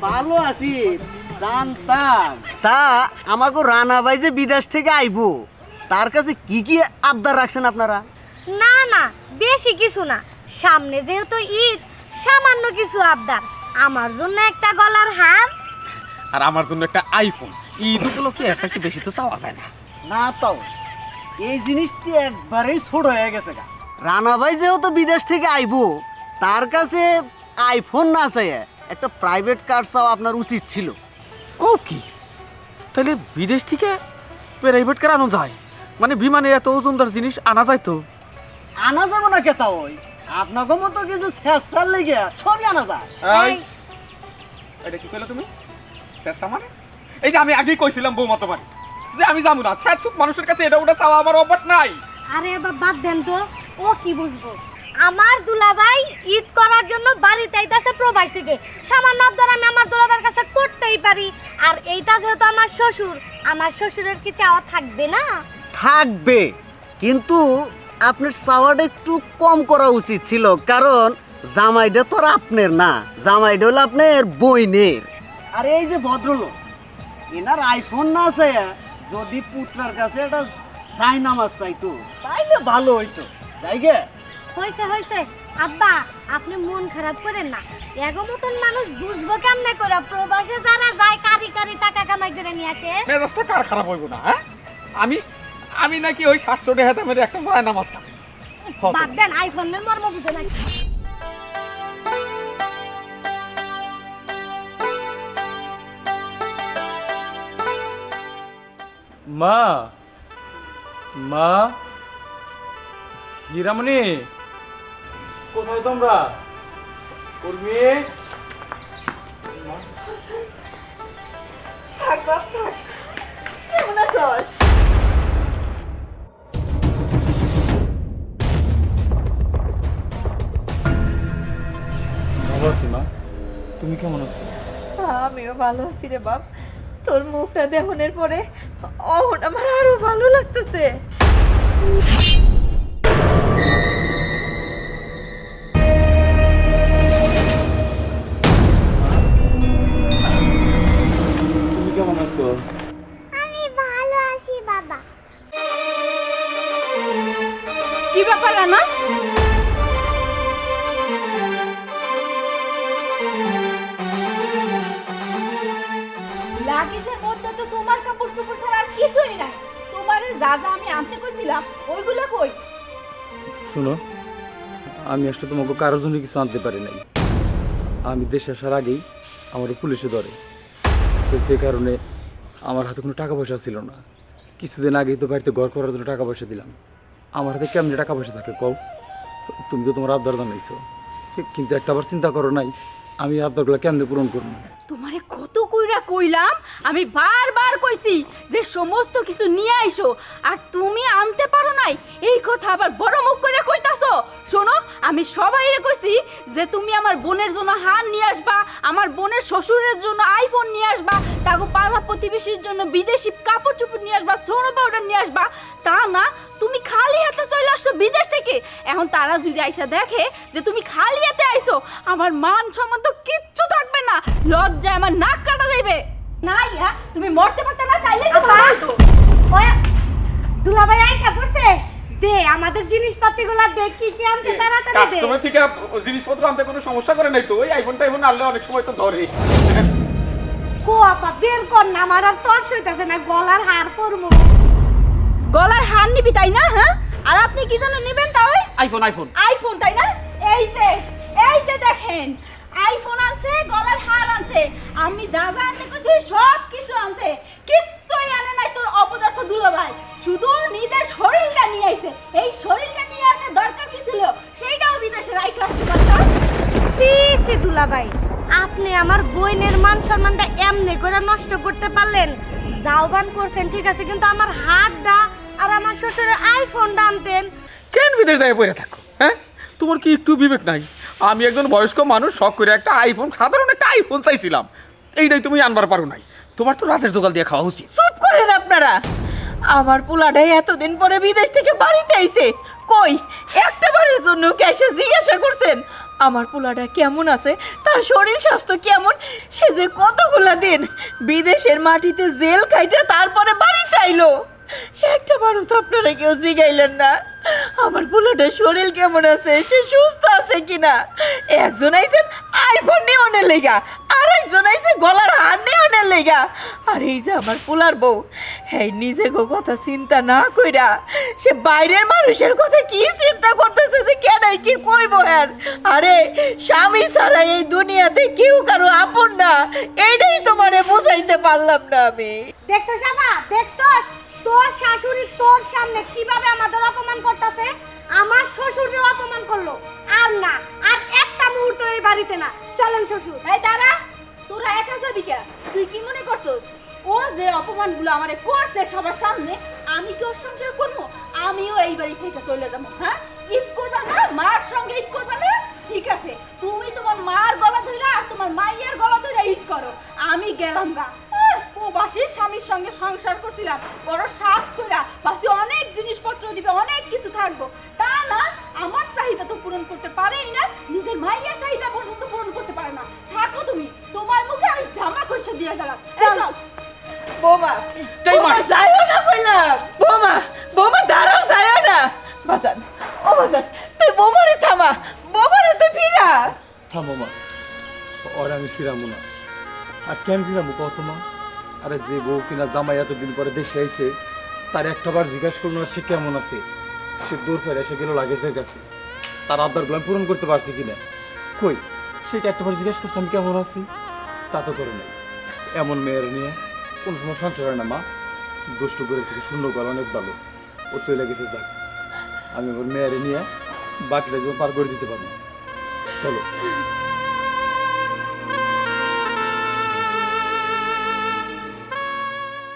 ভালো আছি তা আমাকে রানা ভাই যে বিদেশ থেকে আইবো তার কাছে কি কি আবদার রাখছেন আপনারা? না না বেশি কিছু না। সামনে যেহেতু ঈদ সামান্য কিছু আবদার। আমার জন্য একটা গলার হার। আর আমার জন্য একটা আইফোন ঈদ কি একটা কি বেশি তো চাওয়া যায় না। না তাও। এই জিনিসটি একবারেই ছোট হয়ে গেছে রানা ভাই যেহেতু বিদেশ থেকে আইবো তার কাছে আইফোন না চাই একটা প্রাইভেট কার চাও আপনার উচিত ছিল। কও কি? তাহলে বিদেশ থেকে প্রাইভেট কার আনো যায়। মানে বিমানে এত ওজনদার জিনিস আনা যায় তো। আনা যাব না কেতা ওই। আপনাকে মতো কিছু শেষটার লেগে সবই আনা যায়। এই, এটা কি কইলে তুমি? চেষ্টা মানে? এই যে আমি আগেই কইছিলাম বৌমা তোমার যে আমি যাব না। স্যার মানুষের কাছে এটা ওটা চাওয়া আমার অভ্যাস নাই। আরে এবার বাদ দেন তো। ও কি বুঝব? আমার দুলাভাই ঈদ করার জন্য বাড়িতে আইতাছে প্রবাস থেকে সামান্য আবদার আমি আমার দুলাভাইয়ের কাছে করতেই পারি। আর এইটা যেহেতু আমার শ্বশুর আমার শ্বশুরের কি চাওয়া থাকবে না? থাকবে কিন্তু আপনার চাওয়াটা একটু কম করা উচিত ছিল কারণ জামাইটা তো আর আপনার না। জামাইটা হলো আপনার বইনের আর এই যে ভদ্রলোক এনার আইফোন না আছে যদি পুত্রার কাছে এটা সাই নামাজ চাইতো তাইলে ভালো হইতো। যাই গে। হয়েছে হয়েছে আব্বা আপনি মন খারাপ করেন না। এগো মতন মানুষ বুঝব কেমনে করে? প্রবাসে যারা যায় কারি কারি টাকা কামাই করে নিয়ে আসে। মেজাজটা কার খারাপ হইব না হ্যাঁ? আমি আমি নাকি ওই সাতশো টাকা মেরে একটা যায় না মাত্রা বাদ দেন আইফোনের মর্ম বুঝে না মা মা হীরামণি। কোথায় তোমরা? কর্মী? ভালো আছি মা। তুমি কেমন আছো? আমিও ভালো আছি রে বাপ। তোর মুখটা দেহনের পরে অহন আমার আরও ভালো লাগতেছে। কি ব্যাপার লাগেজের মধ্যে তো তোমার কাপড় চোপড় ছাড়া আর কিছুই নাই। তোমার যা যা আমি আনতে কইছিলাম ওইগুলো কই? শোনো আমি আসলে তোমাকে কারোর জন্য কিছু আনতে পারি নাই। আমি দেশে আসার আগেই আমার পুলিশে ধরে। তো সে কারণে আমার হাতে কোনো টাকা পয়সা ছিল না। কিছুদিন আগেই তো বাড়িতে ঘর করার জন্য টাকা পয়সা দিলাম। আমার হাতে কেমনি টাকা পয়সা থাকে কও? তুমি তো তোমার আবদার জানাইছো। কিন্তু একটা আবার চিন্তা করো নাই, আমি আবদারগুলো কেমনে পূরণ করব? তোমারে কত কইরা কইলাম, আমি বারবার কইছি যে সমস্ত কিছু নিয়ে আইসো, আর তুমি আনতে পারো নাই, এই কথা আবার বড় মুখ করে কইতাছো। শোনো, আমি সবাইরে কইছি যে তুমি আমার বোনের জন্য হার নিয়ে আসবা, আমার বোনের শ্বশুরের জন্য আইফোন নিয়ে আসবা, তাগো পাড়া প্রতিবেশীর জন্য বিদেশি কাপড় চোপড় নিয়ে আসবা, সোনো পাউডার নিয়ে আসবা। তা না তুমি খালি হাতে চলে আসছো বিদেশ থেকে। এখন তারা যদি আইসা দেখে যে তুমি খালি হাতে আইছো আমার মান সম্মান তো কিচ্ছু থাকবে না। লজ্জায় আমার নাক কাটা যাইবে। না ইয়া তুমি মরতে পারতে না তাইলে তো ভালো দুলাভাই আইসা পড়ছে দে আমাদের জিনিসপাতিগুলো দে কি কি আনছে তাড়াতাড়ি দে। কাস্টমার থেকে জিনিসপত্র আনতে কোনো সমস্যা করে নাই তো? ওই আইফোন টাইফোন আনলে অনেক সময় তো ধরে। কো আপা বের কর না আমার আর তর সইতাছে না গলার হার পরমু। গলার হার নিবি তাই না হ্যাঁ? আর আপনি কি যেন নেবেন তাই আইফোন আইফোন। আইফোন তাই না? এই যে এই যে দেখেন আইফোন আনছে গলার হার আনছে আমি দাদা যা আনতে কইছি সব কিছু আনছে। কিচ্ছুই আনে নাই তোর অপদার্থ দুলাভাই। শুধু নিজের শরীরটা নিয়ে আইছে। এই শরীরটা নিয়ে আসার দরকার কি ছিল? সেইটাও বিদেশে রাইখা আসতে পারতাম সি সি দুলাভাই আপনি আমার বইনের মান সম্মানটা এমনি করে নষ্ট করতে পারলেন। যাওবান করছেন ঠিক আছে কিন্তু আমার হাতটা শ্বশুরের আইফোনটা আনতেন। কেন বিদেশ যায় পড়ে থাকো? হ্যাঁ? তোমার কি একটু বিবেক নাই? আমি একজন বয়স্ক মানুষ শখ করে একটা আইফোন সাধারণ একটা আইফোন চাইছিলাম। এইটাই তুমি আনবার পারো নাই। তোমার তো রাতের জোগাল দিয়ে খাওয়া উচিত। চুপ করেন আপনারা। আমার পোলাটাই এতদিন পরে বিদেশ থেকে বাড়িতে আইছে। কই একটা বারের জন্য কি এসে জিজ্ঞাসা করছেন? আমার পোলাটা কেমন আছে? তার শরীর স্বাস্থ্য কেমন? সে যে কতগুলা দিন বিদেশের মাটিতে জেল খাইতে তারপরে বাড়িতে আইলো। একটা তো আপনারা কেউ জিগাইলেন না। আমার পোলাটার শরীর কেমন আছে? সে সুস্থ আছে কিনা? একজন আইছেন আইফোন নিয়ে অনেক লেগা আইছে গলার হার নিয়ে অনেক লেগা। আর এই যে আমার বউ হ্যাঁ নিজে গো কথা চিন্তা না কইরা, সে বাইরের মানুষের কথা কি চিন্তা করতেছে যে কেন কি কইব হ্যাঁ আরে, স্বামী ছাড়া এই দুনিয়াতে কেউ কারও আপন না এইটাই তোমারে বুঝাইতে পারলাম না আমি। দেখছ সাফা? দেখছস তোর শাশুড়ি তোর সামনে কীভাবে আমাদের অপমান করতেছে? আমার শ্বশুরেও অপমান করল। আর না, আর একটা মুহূর্ত এই বাড়িতে না। চলেন শ্বশুর। এই দাঁড়া, তোরা একা যাবি কে? তুই কি মনে করছস? ও যে অপমানগুলো আমারে করছে সবার সামনে, আমি কি ওর সংসার করব? আমিও এই বাড়ি থেকে চলে যাব হ্যাঁ? ঈদ করবা না? মার সঙ্গে ঈদ করবা না? ঠিক আছে, তুমি তোমার মার গলা ধরে আর তোমার মাইয়ের গলা ধরে ঈদ করো। আমি গেলাম গা। সংসার করছিলাম বড় সাত কইরা পাশে অনেক জিনিসপত্র দিবে অনেক কিছু থাকব। তা না আমার চাহিদা তো পূরণ করতে পারেই না নিজের মাইয়ের চাহিদা পর্যন্ত পূরণ করতে পারে না। থাকো তুমি তোমার মুখে আমি জামা কইসা দিয়ে গেলাম। এই চল। বোমা বোমা যাইও না কইলাম বোমা বোমা দাঁড়াও যাইও না। বাজান ও বাজান তুই বোমারে থামা বোমারে তুই ফিরা। থামো মা ওরে আমি ফিরামো না। আর কেন ফিরামো কত মা? আরে যে বউ কিনা জামাই এতদিন পরে দেশে আইছে, তার একটাবার জিজ্ঞাসা করল না সে কেমন আছে। সে দূর ফেরে এসে গেল লাগেজের কাছে। তার আবদারগুলো আমি পূরণ করতে পারছি কিনা? কই সেটা একটাবার জিজ্ঞাসা করছে আমি কেমন আছি? তা তো করে নাই। এমন মেয়ের নিয়ে কোনো সময় সংসার হয় না, মা। দুষ্টু করে থেকে শূন্য করা অনেক ভালো। ও চলে গেছে, যাক। আমি আমার মেয়ের নিয়ে বাকিটা জীবন পার করে দিতে পারব। চলো।